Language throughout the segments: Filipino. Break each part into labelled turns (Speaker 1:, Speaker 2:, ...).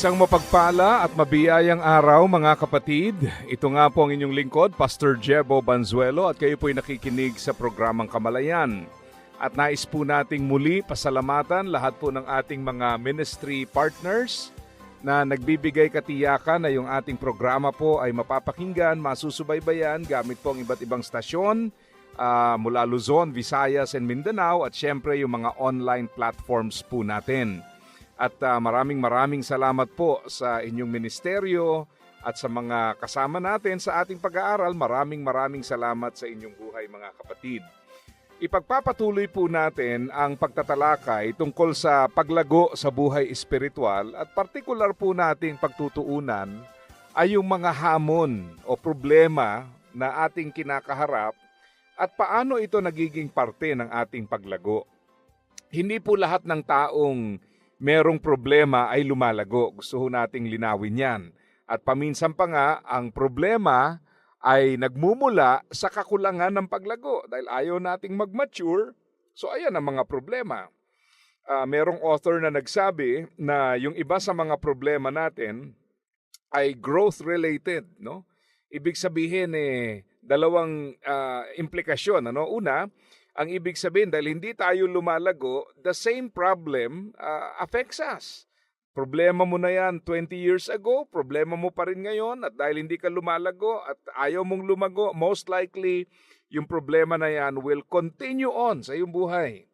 Speaker 1: Isang mapagpala at mabiyayang araw mga kapatid. Ito nga po ang inyong lingkod, Pastor Jebo Banzuelo at kayo po'y nakikinig sa programang Kamalayan. At nais po nating muli pasalamatan lahat po ng ating mga ministry partners na nagbibigay katiyakan na yung ating programa po ay mapapakinggan, masusubaybayan gamit po ang iba't ibang stasyon ah, mula Luzon, Visayas, and Mindanao at syempre yung mga online platforms po natin. At ah, maraming maraming salamat po sa inyong ministeryo at sa mga kasama natin sa ating pag-aaral. Maraming maraming salamat sa inyong buhay mga kapatid. Ipagpapatuloy po natin ang pagtatalakay tungkol sa paglago sa buhay espiritual at partikular po nating pagtutuunan ay yung mga hamon o problema na ating kinakaharap at paano ito nagiging parte ng ating paglago. Hindi po lahat ng taong merong problema ay lumalago. Gusto ho nating linawin yan. At paminsan pa nga, ang problema ay nagmumula sa kakulangan ng paglago dahil ayaw nating mag-mature. So ayan ang mga problema. Ah, merong author na nagsabi na yung iba sa mga problema natin ay growth related, no? Ibig sabihin eh dalawang ah, implikasyon, ano? Una, ang ibig sabihin dahil hindi tayo lumalago, the same problem ah, affects us. Problema mo na yan 20 years ago, problema mo pa rin ngayon at dahil hindi ka lumalago at ayaw mong lumago, most likely yung problema na yan will continue on sa iyong buhay.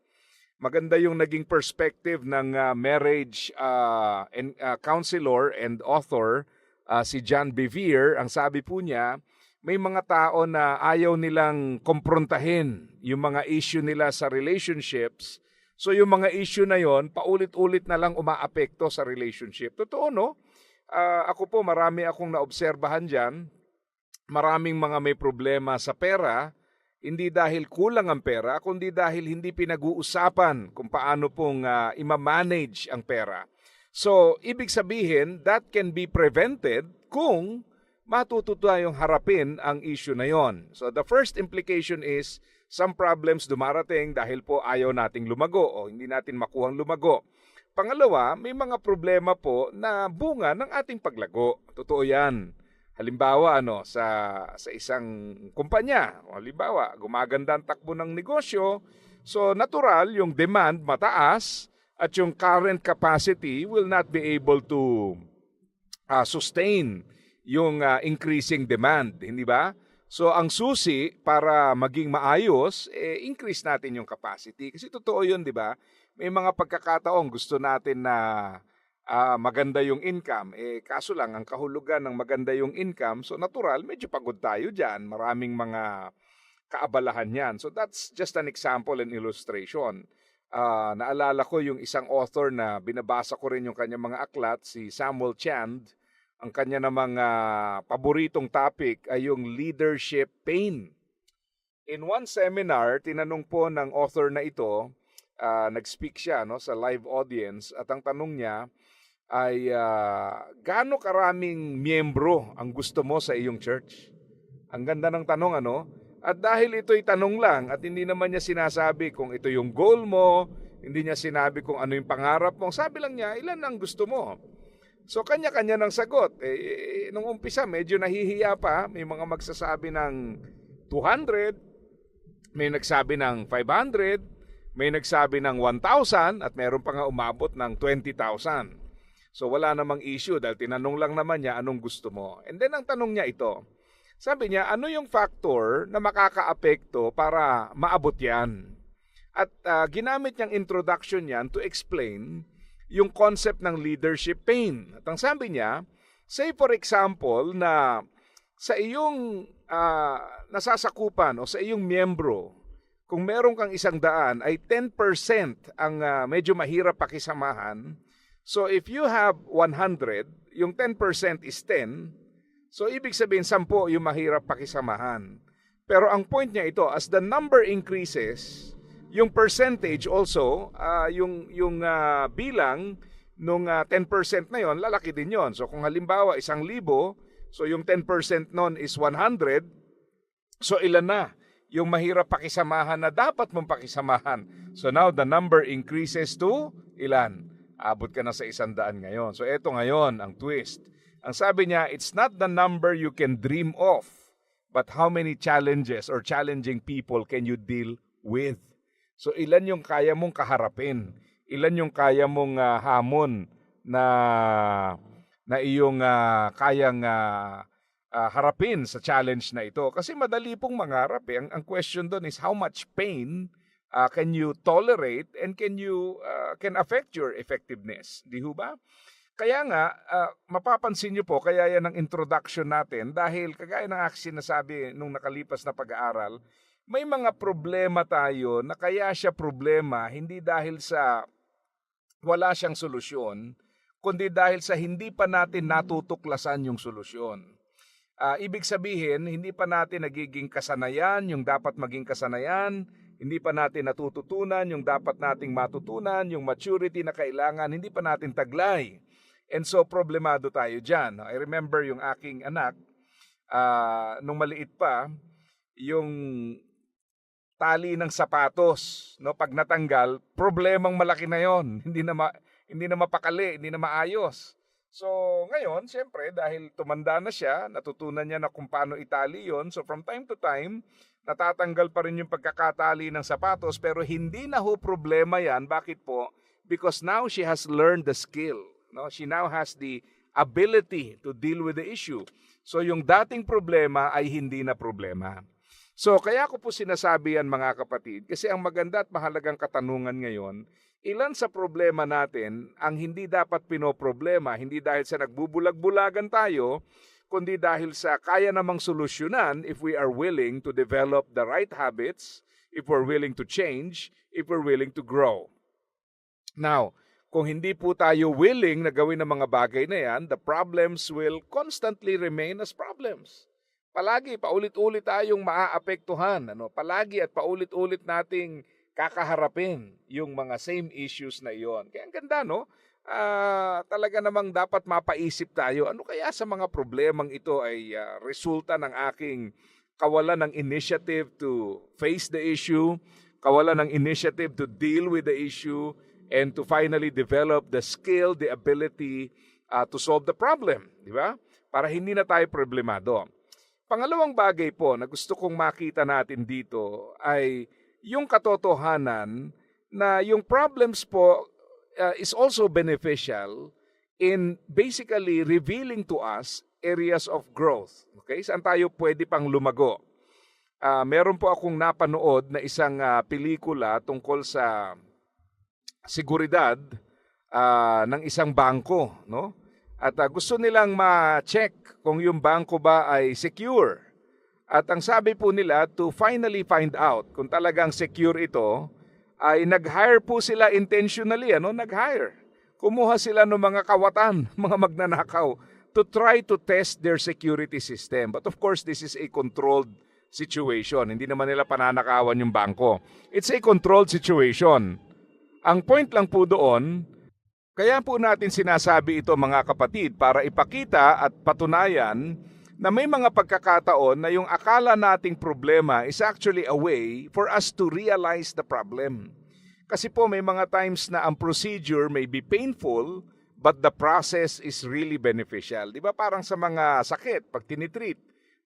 Speaker 1: Maganda yung naging perspective ng ah, marriage ah, and, ah, counselor and author ah, si John Bevere. Ang sabi po niya, may mga tao na ayaw nilang komprontahin yung mga issue nila sa relationships. So yung mga issue na yon, paulit-ulit na lang umaapekto sa relationship. Totoo no? Ah, ako po marami akong naobserbahan diyan. Maraming mga may problema sa pera, hindi dahil kulang ang pera, kundi dahil hindi pinag-uusapan kung paano pong ah, ima-manage ang pera. So, ibig sabihin, that can be prevented kung matuto tayong harapin ang issue na yon. So, the first implication is, some problems dumarating dahil po ayaw nating lumago o hindi natin makuhang lumago. Pangalawa, may mga problema po na bunga ng ating paglago. Totoo yan. Halimbawa, ano, sa, sa isang kumpanya, halimbawa, gumaganda ang takbo ng negosyo, so natural yung demand mataas at yung current capacity will not be able to ah, sustain yung ah, increasing demand, hindi ba? So ang susi para maging maayos, eh, increase natin yung capacity. Kasi totoo yun, di ba? May mga pagkakataon gusto natin na ah, maganda yung income. Eh, kaso lang, ang kahulugan ng maganda yung income, so natural, medyo pagod tayo dyan. Maraming mga kaabalahan yan. So that's just an example and illustration. Ah, naalala ko yung isang author na binabasa ko rin yung kanyang mga aklat, si Samuel Chand. Ang kanya namang ah, paboritong topic ay yung leadership pain. In one seminar, tinanong po ng author na ito, ah, nag-speak siya no, sa live audience at ang tanong niya ay ah, gaano karaming miyembro ang gusto mo sa iyong church? Ang ganda ng tanong ano? At dahil ito'y tanong lang at hindi naman niya sinasabi kung ito yung goal mo, hindi niya sinabi kung ano yung pangarap mo, sabi lang niya, ilan ang gusto mo? So kanya-kanya ng sagot. Eh, eh, nung umpisa, medyo nahihiya pa. May mga magsasabi ng 200, may nagsabi ng 500, may nagsabi ng 1,000, at meron pa nga umabot ng 20,000. So wala namang issue dahil tinanong lang naman niya anong gusto mo. And then ang tanong niya ito, sabi niya, ano yung factor na makakaapekto para maabot yan? At ah, ginamit niyang introduction yan to explain yung concept ng leadership pain. At ang sabi niya, say for example na sa iyong ah, nasasakupan o sa iyong miyembro, kung meron kang isang daan ay 10% ang ah, medyo mahirap pakisamahan, So if you have 100, yung 10% is 10, so ibig sabihin 10 yung mahirap pakisamahan. Pero ang point niya ito, as the number increases, yung percentage also, ah, yung, yung ah, bilang nung ah, 10% na yon lalaki din yon. So kung halimbawa isang libo, so yung 10% nun is 100, so ilan na yung mahirap pakisamahan na dapat mong pakisamahan. So now the number increases to ilan? Abot ka na sa isandaan ngayon. So eto ngayon ang twist. Ang sabi niya, it's not the number you can dream of, but how many challenges or challenging people can you deal with? So ilan yung kaya mong kaharapin? Ilan yung kaya mong ah, hamon na na iyong ah, kayang ah, ah, harapin sa challenge na ito? Kasi madali pong mangarap eh. Ang, ang question doon is how much pain ah, can you tolerate and can you ah, can affect your effectiveness? Di ho ba? Kaya nga, ah, mapapansin niyo po, kaya yan ang introduction natin dahil kagaya ng aking sinasabi nung nakalipas na pag-aaral, may mga problema tayo na kaya siya problema hindi dahil sa wala siyang solusyon, kundi dahil sa hindi pa natin natutuklasan yung solusyon. Ah, ibig sabihin, hindi pa natin nagiging kasanayan yung dapat maging kasanayan, hindi pa natin natututunan yung dapat nating matutunan, yung maturity na kailangan, hindi pa natin taglay. And so, problemado tayo dyan. I remember yung aking anak, ah, nung maliit pa, yung tali ng sapatos, no, pag natanggal, problemang malaki na 'yon. Hindi na ma, hindi na mapakali, hindi na maayos. So, ngayon, siyempre, dahil tumanda na siya, natutunan niya na kung paano itali yon. So, from time to time, natatanggal pa rin yung pagkakatali ng sapatos, pero hindi na ho problema yan. Bakit po? Because now she has learned the skill. No? She now has the ability to deal with the issue. So, yung dating problema ay hindi na problema. So, kaya ko po sinasabi yan mga kapatid, kasi ang maganda at mahalagang katanungan ngayon, ilan sa problema natin ang hindi dapat pinoproblema, hindi dahil sa nagbubulag-bulagan tayo, kundi dahil sa kaya namang solusyonan if we are willing to develop the right habits, if we're willing to change, if we're willing to grow. Now, kung hindi po tayo willing na gawin ang mga bagay na yan, the problems will constantly remain as problems. Palagi, paulit-ulit tayong maaapektuhan. Ano? Palagi at paulit-ulit nating kakaharapin yung mga same issues na iyon. Kaya ang ganda, no? Ah, talaga namang dapat mapaisip tayo, ano kaya sa mga problemang ito ay ah, resulta ng aking kawalan ng initiative to face the issue, kawalan ng initiative to deal with the issue, and to finally develop the skill, the ability ah, to solve the problem. Di ba? Para hindi na tayo problemado. Pangalawang bagay po na gusto kong makita natin dito ay yung katotohanan na yung problems po uh, is also beneficial in basically revealing to us areas of growth. Okay? Saan tayo pwede pang lumago? Ah, meron po akong napanood na isang ah, pelikula tungkol sa seguridad ah, ng isang bangko, no? At ah, gusto nilang ma-check kung yung bangko ba ay secure. At ang sabi po nila to finally find out kung talagang secure ito, ay nag-hire po sila intentionally, ano? Nag-hire. Kumuha sila ng mga kawatan, mga magnanakaw, to try to test their security system. But of course, this is a controlled situation. Hindi naman nila pananakawan yung bangko. It's a controlled situation. Ang point lang po doon, kaya po natin sinasabi ito mga kapatid para ipakita at patunayan na may mga pagkakataon na yung akala nating problema is actually a way for us to realize the problem. Kasi po may mga times na ang procedure may be painful but the process is really beneficial. Di ba parang sa mga sakit pag tinitreat,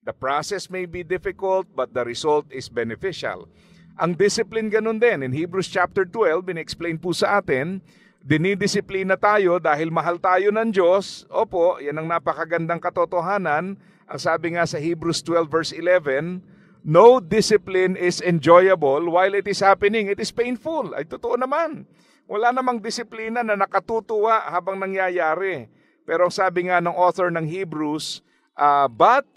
Speaker 1: the process may be difficult but the result is beneficial. Ang discipline ganun din. In Hebrews chapter 12, bin-explain po sa atin, dinidisiplina tayo dahil mahal tayo ng Diyos. Opo, yan ang napakagandang katotohanan. Ang sabi nga sa Hebrews 12 verse 11, No discipline is enjoyable while it is happening. It is painful. Ay, totoo naman. Wala namang disiplina na nakatutuwa habang nangyayari. Pero ang sabi nga ng author ng Hebrews, uh, But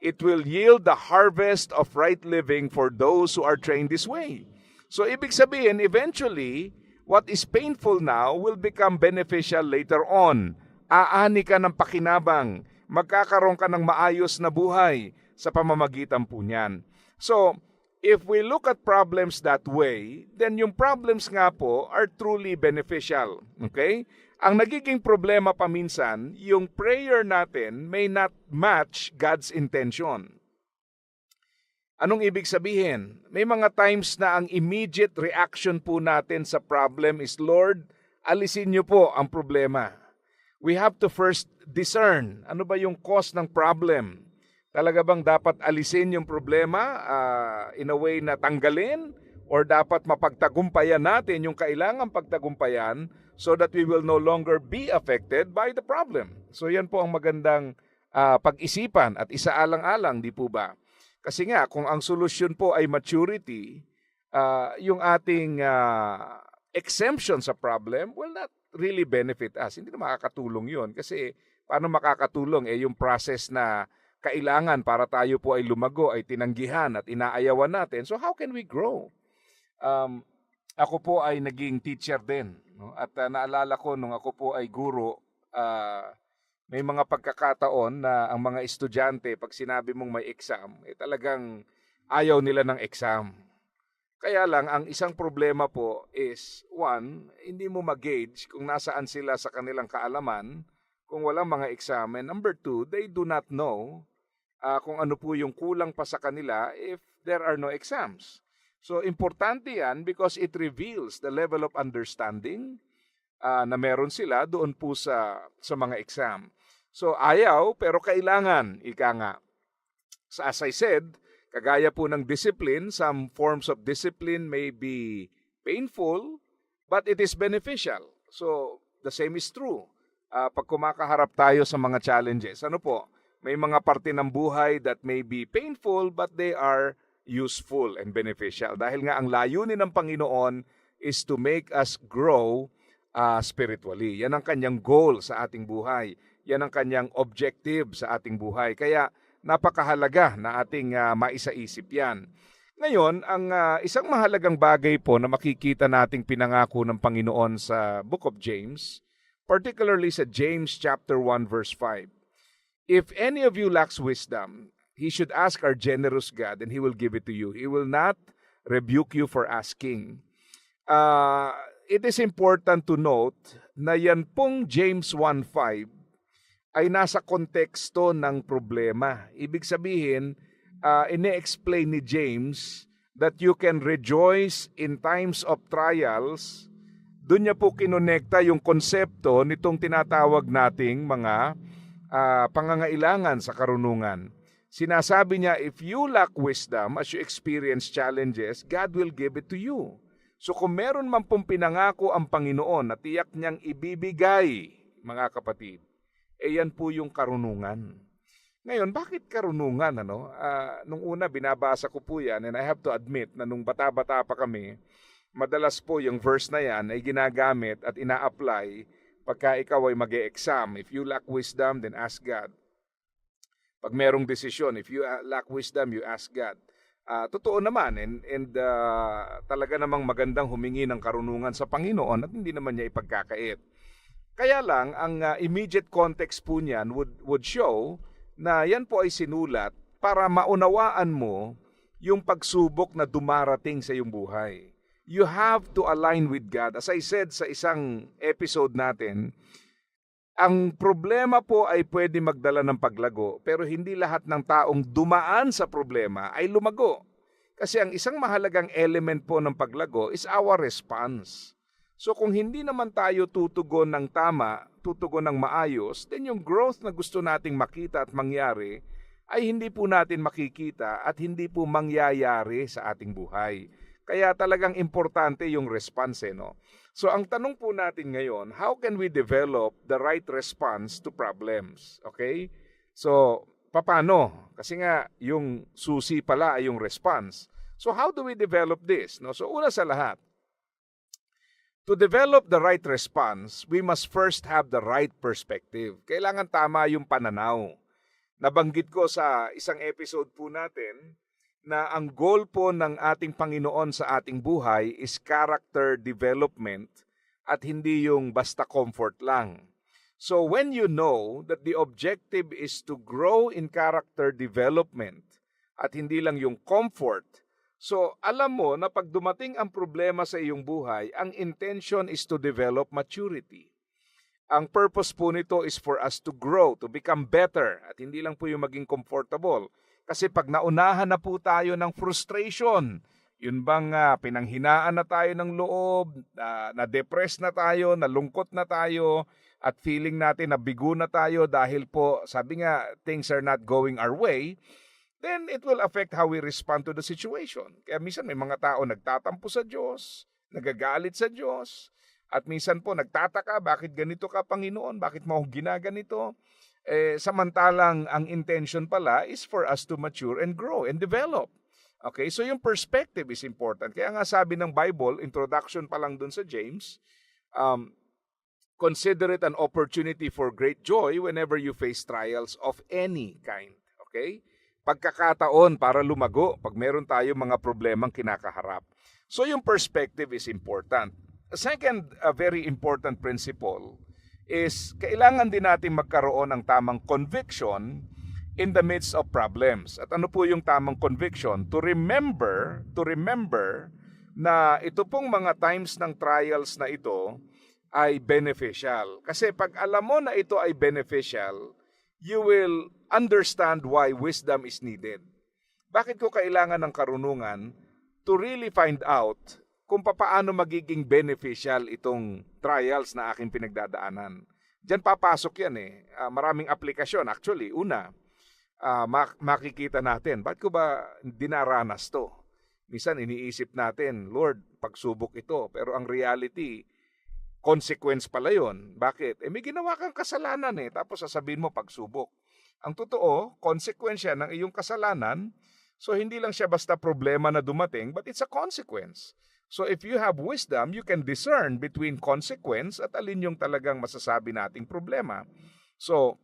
Speaker 1: it will yield the harvest of right living for those who are trained this way. So ibig sabihin, eventually, what is painful now will become beneficial later on. Aani ka ng pakinabang, magkakaroon ka ng maayos na buhay sa pamamagitan po niyan. So, if we look at problems that way, then yung problems nga po are truly beneficial. Okay? Ang nagiging problema paminsan, yung prayer natin may not match God's intention. Anong ibig sabihin? May mga times na ang immediate reaction po natin sa problem is, Lord, alisin niyo po ang problema. We have to first discern ano ba yung cause ng problem. Talaga bang dapat alisin yung problema ah, in a way na tanggalin? Or dapat mapagtagumpayan natin yung kailangan pagtagumpayan so that we will no longer be affected by the problem? So yan po ang magandang ah, pag-isipan at isaalang-alang, di po ba? Kasi nga, kung ang solusyon po ay maturity, ah, yung ating ah, exemption sa problem will not really benefit us. Hindi na makakatulong yun. Kasi paano makakatulong? Eh, yung process na kailangan para tayo po ay lumago, ay tinanggihan at inaayawan natin. So how can we grow? Um, ako po ay naging teacher din. No? At ah, naalala ko nung ako po ay guro, ah, may mga pagkakataon na ang mga estudyante, pag sinabi mong may exam, eh talagang ayaw nila ng exam. Kaya lang, ang isang problema po is, one, hindi mo mag-gauge kung nasaan sila sa kanilang kaalaman kung walang mga exam. And number two, they do not know ah, kung ano po yung kulang pa sa kanila if there are no exams. So, importante yan because it reveals the level of understanding ah, na meron sila doon po sa, sa mga exam. So, ayaw pero kailangan, ika nga. So, as I said, kagaya po ng discipline, some forms of discipline may be painful, but it is beneficial. So, the same is true. Ah, pag kumakaharap tayo sa mga challenges, ano po, may mga parte ng buhay that may be painful, but they are useful and beneficial. Dahil nga ang layunin ng Panginoon is to make us grow ah, spiritually. Yan ang kanyang goal sa ating buhay. Yan ang kanyang objective sa ating buhay. Kaya napakahalaga na ating ah, maisaisip yan. Ngayon, ang ah, isang mahalagang bagay po na makikita nating pinangako ng Panginoon sa Book of James, particularly sa James chapter 1 verse 5. If any of you lacks wisdom, he should ask our generous God and he will give it to you. He will not rebuke you for asking. Ah, it is important to note na yan pong James 1.5 ay nasa konteksto ng problema. Ibig sabihin, uh, ine-explain ni James that you can rejoice in times of trials. Doon niya po kinonekta yung konsepto nitong tinatawag nating mga ah, pangangailangan sa karunungan. Sinasabi niya, if you lack wisdom as you experience challenges, God will give it to you. So kung meron man pong pinangako ang Panginoon na tiyak niyang ibibigay, mga kapatid, eh yan po yung karunungan. Ngayon, bakit karunungan? Ano? Ah, nung una, binabasa ko po yan and I have to admit na nung bata-bata pa kami, madalas po yung verse na yan ay ginagamit at ina-apply pagka ikaw ay mag exam If you lack wisdom, then ask God. Pag merong desisyon, if you uh, lack wisdom, you ask God. Ah, totoo naman and, and ah, talaga namang magandang humingi ng karunungan sa Panginoon at hindi naman niya ipagkakait. Kaya lang, ang ah, immediate context po niyan would, would show na yan po ay sinulat para maunawaan mo yung pagsubok na dumarating sa iyong buhay. You have to align with God. As I said sa isang episode natin, ang problema po ay pwede magdala ng paglago, pero hindi lahat ng taong dumaan sa problema ay lumago. Kasi ang isang mahalagang element po ng paglago is our response. So kung hindi naman tayo tutugon ng tama, tutugon ng maayos, then yung growth na gusto nating makita at mangyari ay hindi po natin makikita at hindi po mangyayari sa ating buhay. Kaya talagang importante yung response, eh, no? So ang tanong po natin ngayon, how can we develop the right response to problems? Okay? So, paano? Kasi nga, yung susi pala ay yung response. So how do we develop this? No? So una sa lahat, to develop the right response, we must first have the right perspective. Kailangan tama yung pananaw. Nabanggit ko sa isang episode po natin na ang goal po ng ating Panginoon sa ating buhay is character development at hindi yung basta comfort lang. So when you know that the objective is to grow in character development at hindi lang yung comfort, so alam mo na pag dumating ang problema sa iyong buhay, ang intention is to develop maturity. Ang purpose po nito is for us to grow, to become better, at hindi lang po yung maging comfortable. Kasi pag naunahan na po tayo ng frustration, yun bang uh, pinanghinaan na tayo ng loob, uh, na-depress na tayo, nalungkot na tayo, at feeling natin na bigo na tayo dahil po, sabi nga, things are not going our way, then it will affect how we respond to the situation. Kaya minsan may mga tao nagtatampo sa Diyos, nagagalit sa Diyos, at minsan po nagtataka, bakit ganito ka Panginoon? Bakit mo ginaganito? Eh, samantalang ang intention pala is for us to mature and grow and develop. Okay, so yung perspective is important. Kaya nga sabi ng Bible, introduction pa lang dun sa James, um, consider it an opportunity for great joy whenever you face trials of any kind. Okay? Pagkakataon para lumago pag meron tayo mga problemang kinakaharap. So yung perspective is important. A second, a very important principle is kailangan din natin magkaroon ng tamang conviction in the midst of problems. At ano po yung tamang conviction? To remember, to remember na ito pong mga times ng trials na ito ay beneficial. Kasi pag alam mo na ito ay beneficial, you will understand why wisdom is needed. Bakit ko kailangan ng karunungan to really find out kung paano magiging beneficial itong trials na aking pinagdadaanan. Diyan papasok yan eh. Uh, maraming aplikasyon. Actually, una, uh, mak- makikita natin, ba't ko ba dinaranas to? Minsan iniisip natin, Lord, pagsubok ito. Pero ang reality, consequence pala yon. Bakit? Eh may ginawa kang kasalanan eh, tapos sasabihin mo pagsubok. Ang totoo, konsekwensya ng iyong kasalanan, so hindi lang siya basta problema na dumating, but it's a consequence. So if you have wisdom, you can discern between consequence at alin yung talagang masasabi nating problema. So,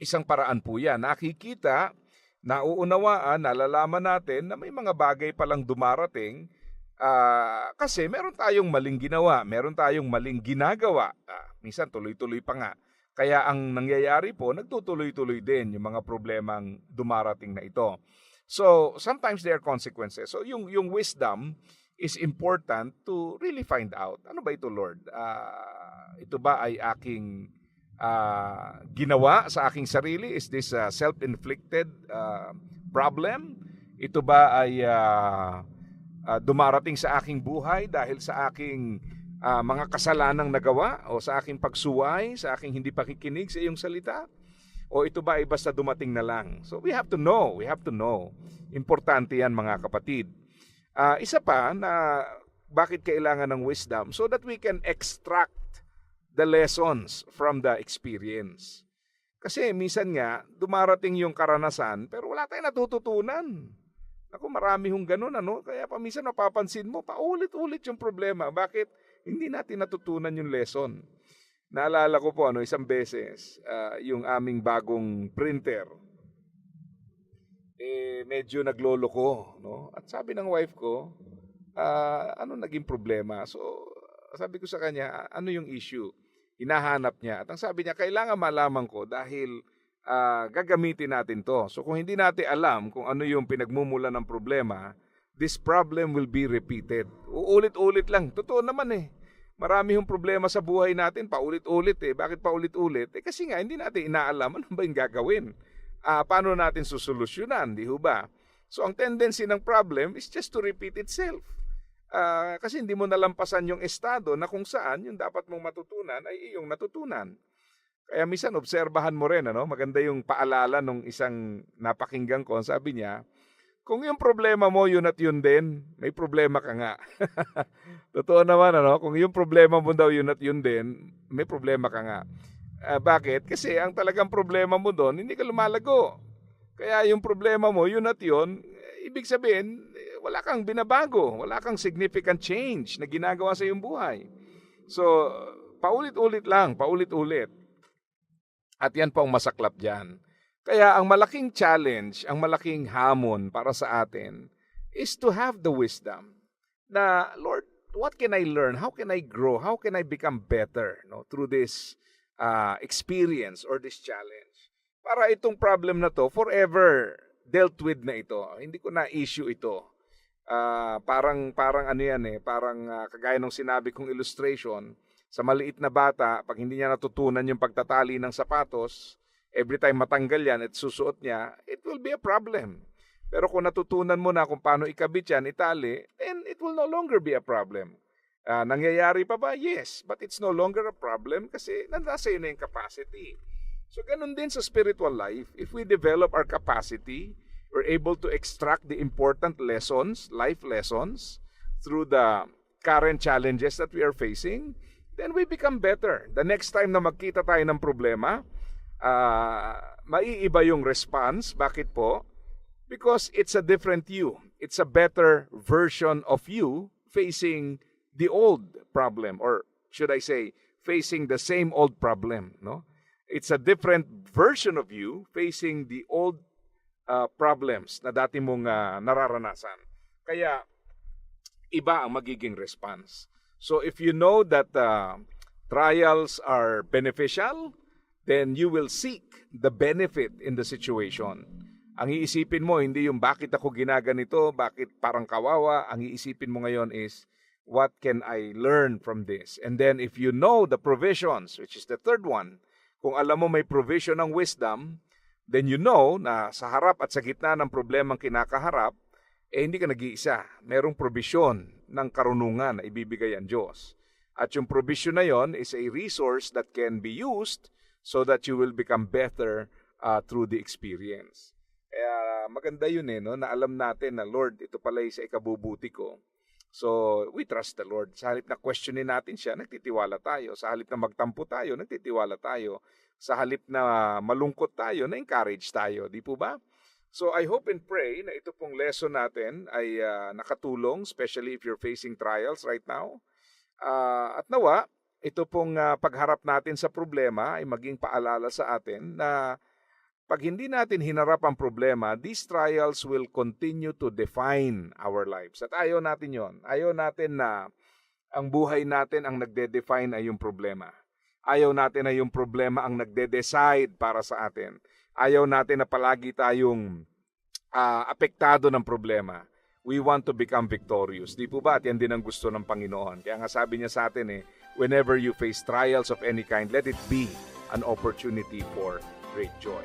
Speaker 1: isang paraan po yan. Nakikita, nauunawaan, nalalaman natin na may mga bagay palang dumarating uh, kasi meron tayong maling ginawa, meron tayong maling ginagawa. Uh, minsan tuloy-tuloy pa nga. Kaya ang nangyayari po, nagtutuloy-tuloy din yung mga problemang dumarating na ito. So, sometimes there are consequences. So, yung, yung wisdom, is important to really find out, ano ba ito Lord? Uh, ito ba ay aking uh, ginawa sa aking sarili? Is this a self-inflicted uh, problem? Ito ba ay uh, uh, dumarating sa aking buhay dahil sa aking uh, mga kasalanang nagawa o sa aking pagsuway, sa aking hindi pakikinig sa iyong salita? O ito ba ay basta dumating na lang? So we have to know, we have to know. Importante yan mga kapatid. Uh, isa pa na bakit kailangan ng wisdom so that we can extract the lessons from the experience. Kasi minsan nga, dumarating yung karanasan, pero wala tayong natututunan. Ako, marami hong ganun, ano? Kaya pa minsan napapansin mo, paulit-ulit yung problema. Bakit hindi natin natutunan yung lesson? Naalala ko po, ano, isang beses, uh, yung aming bagong printer, eh medyo nagloloko, no? At sabi ng wife ko, uh, ano naging problema? So, sabi ko sa kanya, ano yung issue? Hinahanap niya. At ang sabi niya, kailangan malaman ko dahil uh, gagamitin natin to. So kung hindi natin alam kung ano yung pinagmumula ng problema, this problem will be repeated. Uulit-ulit lang. Totoo naman eh. Marami yung problema sa buhay natin, paulit-ulit eh. Bakit paulit-ulit? Eh kasi nga, hindi natin inaalam ano ba yung gagawin uh, paano natin susolusyonan, di ba? So ang tendency ng problem is just to repeat itself. Uh, kasi hindi mo nalampasan yung estado na kung saan yung dapat mong matutunan ay iyong natutunan. Kaya minsan obserbahan mo rin, ano? maganda yung paalala nung isang napakinggan ko, sabi niya, kung yung problema mo yun at yun din, may problema ka nga. Totoo naman, ano? kung yung problema mo daw yun at yun din, may problema ka nga. Uh, bakit? Kasi ang talagang problema mo doon, hindi ka lumalago. Kaya yung problema mo, yun at yun, ibig sabihin, wala kang binabago, wala kang significant change na ginagawa sa iyong buhay. So, paulit-ulit lang, paulit-ulit. At yan po ang masaklap dyan. Kaya ang malaking challenge, ang malaking hamon para sa atin is to have the wisdom na, Lord, what can I learn? How can I grow? How can I become better no, through this uh, experience or this challenge? Para itong problem na to, forever dealt with na ito. Hindi ko na issue ito. Ah, parang parang ano yan eh, parang ah, kagaya ng sinabi kong illustration, sa maliit na bata, pag hindi niya natutunan yung pagtatali ng sapatos, every time matanggal yan at susuot niya, it will be a problem. Pero kung natutunan mo na kung paano ikabit yan, itali, then it will no longer be a problem. Ah, nangyayari pa ba? Yes. But it's no longer a problem kasi nandasa yun na yung capacity. So ganun din sa spiritual life. If we develop our capacity, we're able to extract the important lessons, life lessons, through the current challenges that we are facing, then we become better. The next time na magkita tayo ng problema, ah, maiiba yung response. Bakit po? Because it's a different you. It's a better version of you facing the old problem or should I say facing the same old problem, no? It's a different version of you facing the old uh, problems na dati mong uh, nararanasan. Kaya iba ang magiging response. So if you know that uh, trials are beneficial, then you will seek the benefit in the situation. Ang iisipin mo, hindi yung bakit ako ginaganito, bakit parang kawawa. Ang iisipin mo ngayon is, what can I learn from this? And then if you know the provisions, which is the third one, kung alam mo may provision ng wisdom, then you know na sa harap at sa gitna ng problemang kinakaharap, eh hindi ka nag-iisa. Merong provision ng karunungan na ibibigay ang Diyos. At yung provision na yon is a resource that can be used so that you will become better uh, through the experience. Kaya maganda yun eh, no? na alam natin na Lord, ito pala sa ikabubuti ko. So, we trust the Lord. Sa halip na questionin natin siya, nagtitiwala tayo. Sa halip na magtampo tayo, nagtitiwala tayo. Sa halip na malungkot tayo, na-encourage tayo. Di po ba? So, I hope and pray na ito pong lesson natin ay ah, nakatulong, especially if you're facing trials right now. Ah, at nawa, ito pong ah, pagharap natin sa problema ay maging paalala sa atin na pag hindi natin hinarap ang problema, these trials will continue to define our lives. At ayaw natin yon. Ayaw natin na ang buhay natin ang nagde-define ay yung problema. Ayaw natin na yung problema ang nagde-decide para sa atin. Ayaw natin na palagi tayong ah, apektado ng problema. We want to become victorious. Di po ba? At yan din ang gusto ng Panginoon. Kaya nga sabi niya sa atin eh, whenever you face trials of any kind, let it be an opportunity for great joy.